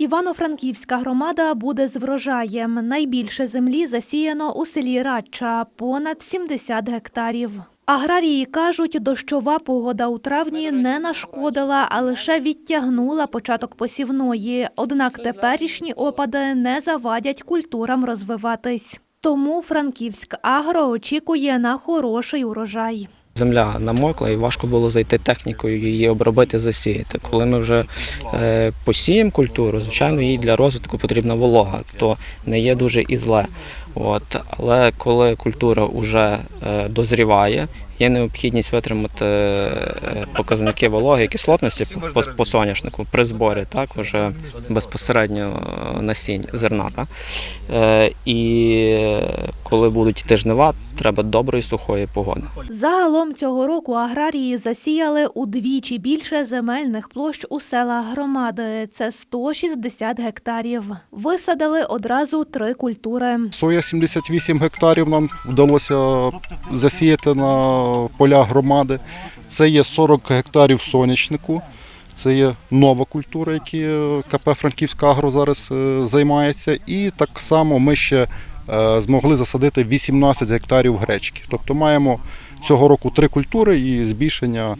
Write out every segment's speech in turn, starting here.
Івано-Франківська громада буде з врожаєм. Найбільше землі засіяно у селі Радча – понад 70 гектарів. Аграрії кажуть, дощова погода у травні не нашкодила, а лише відтягнула початок посівної. Однак теперішні опади не завадять культурам розвиватись. Тому Франківськ Агро очікує на хороший урожай. Земля намокла і важко було зайти технікою, її обробити, засіяти. Коли ми вже е, посіємо культуру, звичайно, їй для розвитку потрібна волога, то не є дуже і зле. От. Але коли культура вже е, дозріває, є необхідність витримати е, показники вологи і кислотності по, по соняшнику при зборі, так, уже безпосередньо е, насінь зерна. Так? Е, і коли будуть йти жнива, треба доброї сухої погоди. Загалом цього року аграрії засіяли удвічі більше земельних площ у селах громади. Це 160 гектарів. Висадили одразу три культури. Соя 78 гектарів нам вдалося засіяти на поля громади. Це є 40 гектарів сонячнику. Це є нова культура, які КП Франківська Агро зараз е, займається. І так само ми ще е, змогли засадити 18 гектарів гречки. Тобто маємо цього року три культури і збільшення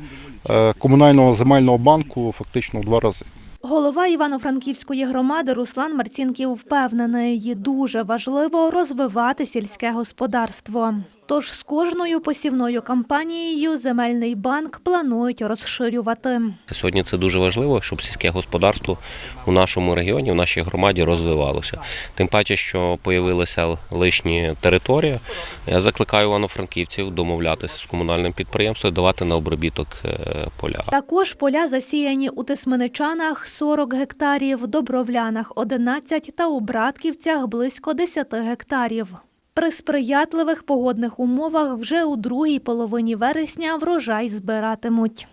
е, комунального земельного банку фактично в два рази. Голова Івано-Франківської громади Руслан Марцінків впевнений, дуже важливо розвивати сільське господарство. Тож з кожною посівною кампанією земельний банк планують розширювати. Сьогодні це дуже важливо, щоб сільське господарство у нашому регіоні, в нашій громаді розвивалося. Тим паче, що появилася лишні територія. Я закликаю івано-франківців домовлятися з комунальним підприємством давати на обробіток е, поля. Також поля засіяні у Тисменичанах 40 гектарів, Добровлянах 11 та у Братківцях близько 10 гектарів. При сприятливих погодних умовах вже у другій половині вересня врожай збиратимуть.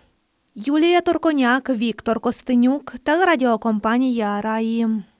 Юлія Торконяк, Віктор Костенюк, телерадіокомпанія Раї.